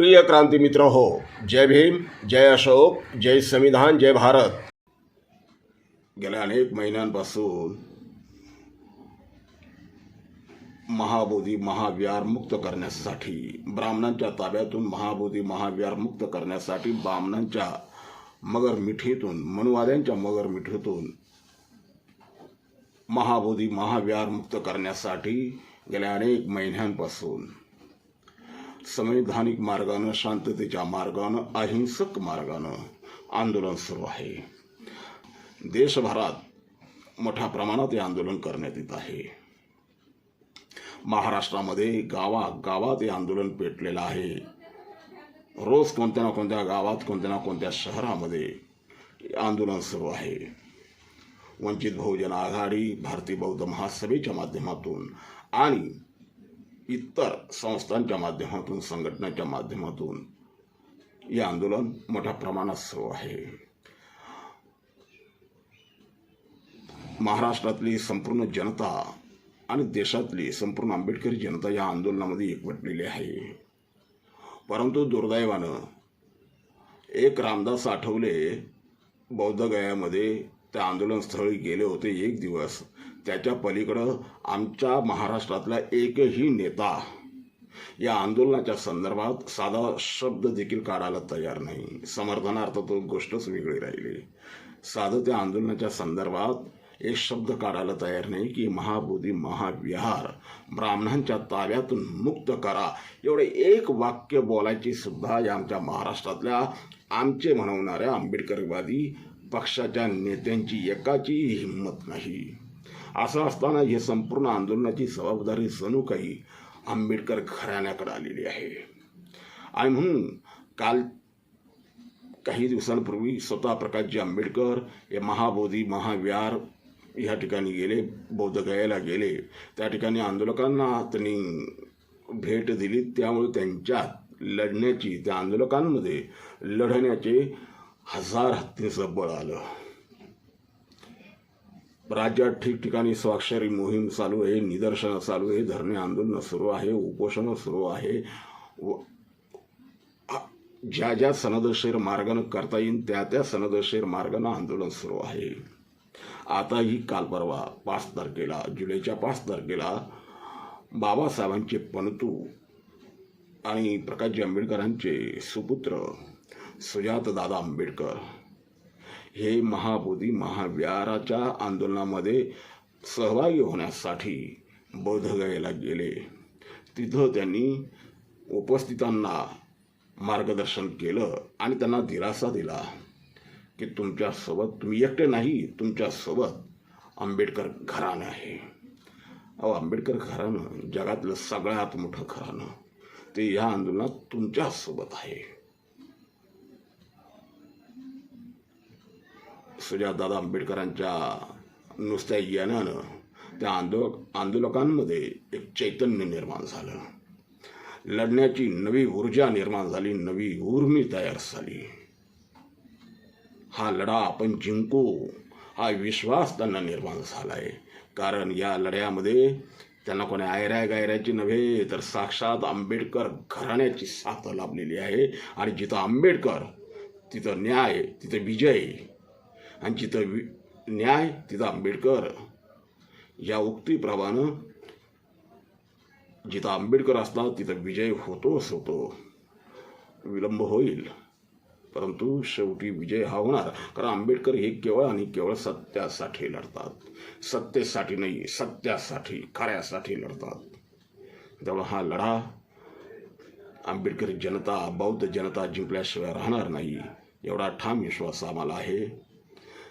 प्रिय क्रांती मित्र हो जय भीम जय अशोक जय संविधान जय भारत. गेल्या अनेक महिन्यांपासून महाबोधी महाविहार मुक्त करण्यासाठी ब्राह्मणांच्या ताब्यातून महाबोधी महाविहार मुक्त करण्यासाठी ब्राह्मणांच्या मगर मिठीतून मनुवाद्यांच्या मगर मिठीतून महाबोधी महाविहार मुक्त करण्यासाठी गेल्या अनेक महिन्यांपासून संवैधानिक मार्गानं शांततेच्या मार्गानं अहिंसक मार्गानं आंदोलन सुरू आहे. देशभरात मोठ्या प्रमाणात हे आंदोलन करण्यात येत आहे. महाराष्ट्रामध्ये गावा गावात हे आंदोलन पेटलेलं आहे. रोज कोणत्या ना कोणत्या गावात कोणत्या ना कोणत्या शहरामध्ये आंदोलन सुरू आहे. वंचित बहुजन आघाडी भारतीय बौद्ध महासभेच्या माध्यमातून आणि इतर संस्थांच्या माध्यमातून संघटनेच्या माध्यमातून हे आंदोलन मोठ्या प्रमाणात सुरू आहे. महाराष्ट्रातली संपूर्ण जनता आणि देशातली संपूर्ण आंबेडकरी जनता या आंदोलनामध्ये एकवटलेली आहे. परंतु दुर्दैवानं एक रामदास आठवले बौद्ध गयामध्ये त्या आंदोलनस्थळी गेले होते एक दिवस. त्याच्या पलीकडं आमच्या महाराष्ट्रातला एकही नेता या आंदोलनाच्या संदर्भात साधा शब्द देखील काढायला तयार नाही. समर्थनार्थ तो गोष्टच वेगळी राहिली. साधं त्या आंदोलनाच्या संदर्भात एक शब्द काढायला तयार नाही की महाबोधी महाविहार ब्राह्मणांच्या ताब्यातून मुक्त करा. एवढे एक वाक्य बोलायची सुद्धा या आमच्या महाराष्ट्रातल्या आमचे म्हणवणाऱ्या आंबेडकरवादी पक्षाच्या नेत्यांची एकाचीही हिंमत नाही. असं असताना हे संपूर्ण आंदोलनाची जबाबदारी जणू काही आंबेडकर घराण्याकडे आलेली आहे. आणि म्हणून काल काही दिवसांपूर्वी स्वतः प्रकाशजी आंबेडकर हे महाबोधी महाविहार ह्या ठिकाणी गेले बौद्धगयाला गेले. त्या ठिकाणी आंदोलकांना त्यांनी भेट दिली. त्यामुळे त्यांच्यात लढण्याची त्या आंदोलकांमध्ये लढण्याचे हजार हत्तींचं बळ आलं. राज्यात ठिकठिकाणी स्वाक्षरी मोहीम चालू आहे निदर्शनं चालू आहे धरणे आंदोलनं सुरू आहे उपोषणं सुरू आहे. व ज्या ज्या सनदशीर मार्गानं करता येईल त्या त्या सनदशीर मार्गानं आंदोलन सुरू आहे. आताही काल परवा पाच तारखेला जुलैच्या पाच तारखेला बाबासाहेबांचे पणतू आणि प्रकाशजी आंबेडकरांचे सुपुत्र सुजातदादा आंबेडकर. हे महाबोधी महाविहाराच्या आंदोलनामध्ये सहभागी होण्यासाठी बौद्धगयेला गेले. तिथं त्यांनी उपस्थितांना मार्गदर्शन केलं आणि त्यांना दिलासा दिला की तुमच्यासोबत तुम्ही एकटे नाही तुमच्यासोबत आंबेडकर घराणं आहे. अहो आंबेडकर घराणं जगातलं सगळ्यात मोठं घराणं. ते या आंदोलनात तुमच्यासोबत आहे. सुजातदादा आंबेडकरांच्या नुसत्या येण्यानं त्या आंदोलक आंदोलकांमध्ये एक चैतन्य निर्माण झालं. लढण्याची नवी ऊर्जा निर्माण झाली नवी उर्मी तयार झाली. हा लढा आपण जिंकू हा विश्वास त्यांना निर्माण झाला आहे कारण या लढ्यामध्ये त्यांना कोणी आयऱ्या गायऱ्याची नव्हे तर साक्षात आंबेडकर घराण्याची साथ लाभलेली आहे. आणि जिथं आंबेडकर तिथं न्याय तिथं विजय आणि जिथं वि न्याय तिथं आंबेडकर. या उक्तीप्रमाणे जिथं आंबेडकर असतात तिथं विजय होतोच होतो विलंब होईल. परंतु शेवटी विजय हा होणार. कारण आंबेडकर हे केवळ आणि केवळ सत्यासाठी लढतात. सत्तेसाठी नाही सत्यासाठी खऱ्यासाठी लढतात. त्यामुळे हा लढा आंबेडकरी जनता बौद्ध जनता जिंकल्याशिवाय राहणार नाही. एवढा ठाम विश्वास आम्हाला आहे.